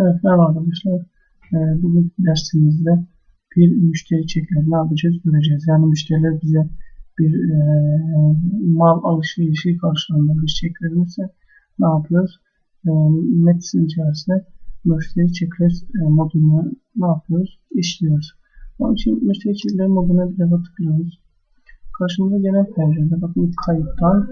Evet merhaba arkadaşlar. Ee, bugün dersimizde bir müşteri çekleri ne yapacağız göreceğiz. Yani müşteriler bize bir e, mal alışverişi karşılığında bir çek verirse ne yapıyoruz? E, içerisinde müşteri çekler e, ne yapıyoruz? İşliyoruz. Onun için müşteri çekleri moduna bir defa tıklıyoruz. Karşımıza gelen pencerede bakın kayıttan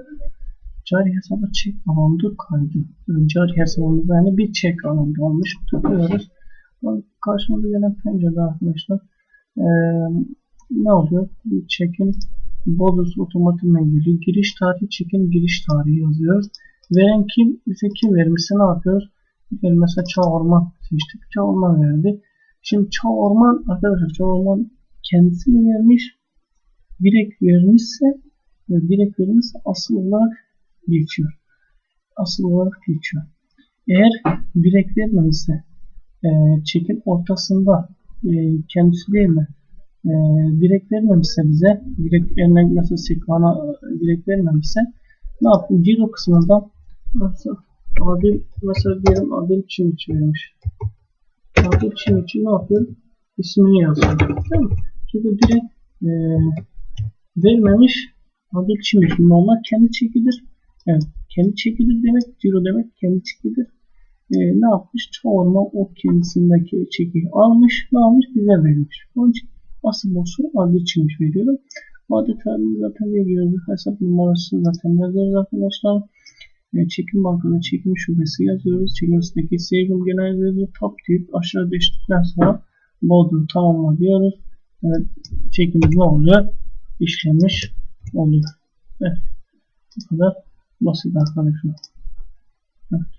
cari hesaba çek alındı kaydı. Yani cari hesabımızda yani bir çek alındı olmuş. Tıklıyoruz. Karşımıza gelen pencerede arkadaşlar ee, ne oluyor? Çekin bonus otomatikman geliyor. Giriş tarihi çekin giriş tarihi yazıyoruz. Veren kim? Bize kim vermişse ne yapıyoruz? Yani mesela Çağ Orman seçtik. Çağ verdi. Şimdi Çağ arkadaşlar Çağ kendisi mi vermiş? Direkt vermişse direkt vermişse asıl olarak geçiyor. Asıl olarak geçiyor. Eğer direkt vermemişse e, çekin ortasında e, kendisi değil mi? E, direkt vermemişse bize direkt örnek mesela sekvana direkt vermemişse ne yaptım? Ciro kısmında mesela Adil mesela diyelim Adil Çimiç vermiş. Adil Çimiç'i ne yapıyorum? İsmini yazıyorum. Mi? Çünkü direkt e, vermemiş Adil Çimiç normal kendi çekilir. Evet, kendi çekilir demek, ciro demek kendi çekilir. Ee, ne yapmış? Çoğunma o kendisindeki çekiyi almış, ne almış? Bize vermiş. Onun için asıl boşu adı çimiş veriyorum. Vade tarihini zaten veriyoruz. Hesap numarası zaten yazıyoruz arkadaşlar. E, çekim bankada çekim şubesi yazıyoruz. Çekimsindeki saving genel yazıyor. Top deyip aşağı düştükten sonra Bodrum tamamla diyoruz. Evet, çekimiz ne oluyor? İşlemiş oluyor. Evet. Bu kadar basit arkadaşlar. Evet.